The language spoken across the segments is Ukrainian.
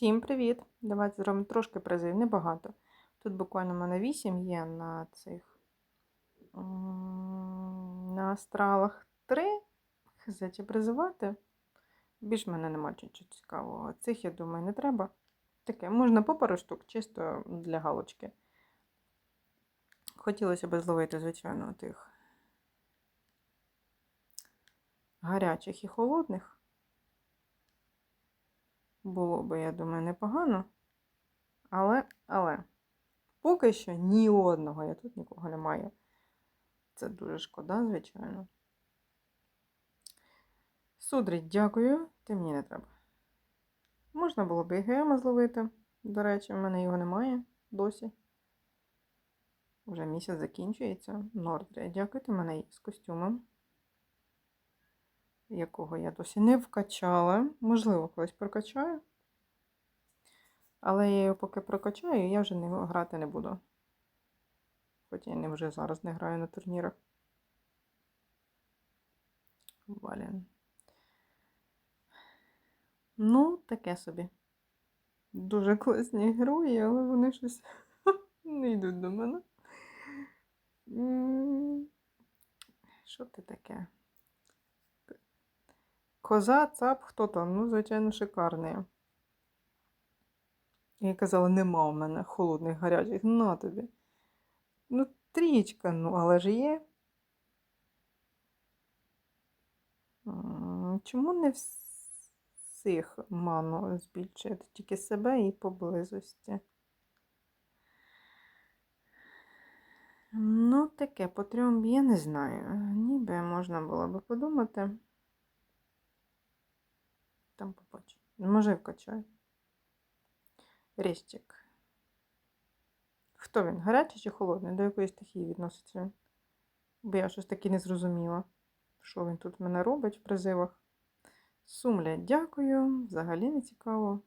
Всім привіт! Давайте зробимо трошки призив, небагато. Тут буквально в мене 8 є на цих на астралах 3. Хз, призивати. Більш мене немає чого цікавого. Цих, я думаю, не треба. Таке, можна по пару штук, чисто для галочки. Хотілося б зловити, звичайно, тих гарячих і холодних. Було би, я думаю, непогано. Але, але, поки що ні одного, я тут нікого немає. Це дуже шкода, звичайно. Судрить, дякую, ти мені не треба. Можна було б і гема зловити. До речі, в мене його немає досі. Вже місяць закінчується. Нордрія, дякую, ти мене з костюмом. Якого я досі не вкачала. Можливо, колись прокачаю. Але я його поки прокачаю, я вже не грати не буду. Хоча я не вже зараз не граю на турнірах. Блін. Ну, таке собі. Дуже класні герої, але вони щось не йдуть до мене. Що ти таке? Коза, цап, хто там? Ну, звичайно, шикарний. Я казала, нема у мене холодних гарячих. На тобі. Ну, трічка, ну, але ж є. Чому не всіх ману збільшити? Тільки себе і поблизості. Ну, таке по трьом я не знаю. Ніби можна було би подумати. Там побачу. Може, вкачаю. Ріщик. Хто він? Гарячий чи холодний? До якої стихії відноситься він? Бо я щось таки не зрозуміла, що він тут мене робить в призивах. Сумля, дякую. Взагалі не цікаво.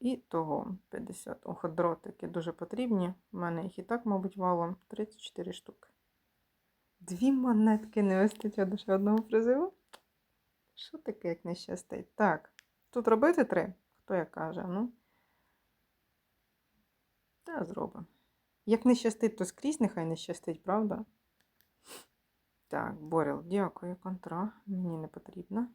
І того 50. Ох, дротики дуже потрібні. У мене їх і так, мабуть, валом 34 штуки. Дві монетки не вистачає до ще одного призиву. Що таке, як не щастить? Так, тут робити три? Хто як каже, ну. Та зробимо. Як не щастить, то скрізь нехай не щастить, правда? Так, Борел, дякую, контра. Мені не потрібно.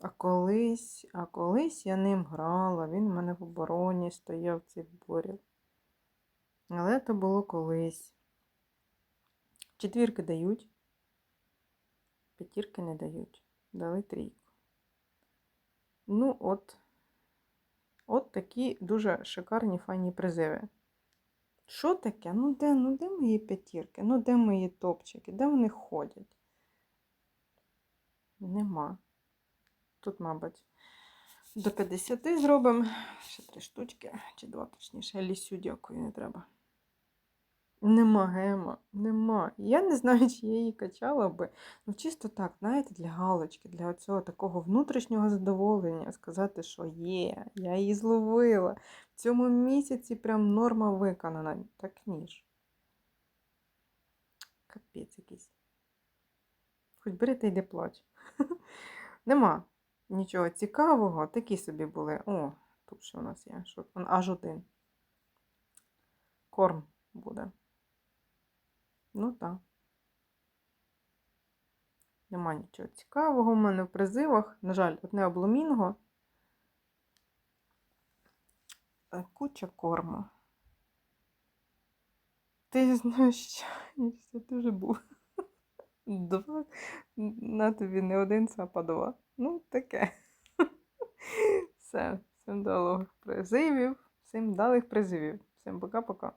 А колись, а колись я ним грала, він в мене в обороні стояв цей Борел. Але це було колись. Четвірки дають. П'ятірки не дають. Дали трійку. Ну, от. От такі дуже шикарні файні призиви. Що таке? Ну де, ну де мої п'ятірки? Ну де мої топчики? Де вони ходять? Нема. Тут, мабуть, до 50 зробимо. Ще три штучки, чи два точніше. Лісю, дякую, не треба. Нема гема, нема. Я не знаю, чи я її качала би. Ну, чисто так, знаєте, для галочки, для цього такого внутрішнього задоволення сказати, що є, я її зловила. В цьому місяці прям норма виконана. Так ніж. Капець якийсь. Хоч бери та йди плач. Нема нічого цікавого. Такі собі були. О, тут що у нас є? Аж один. Корм буде. Ну так. Нема нічого цікавого в мене в призивах. На жаль, одне обломінго. Е, Куча корму. Ти знаєш, що ти вже був. Два. На тобі не один цап, а два. Ну, таке. Все. Всім далих призивів. Всім далих призивів. Всім пока-пока.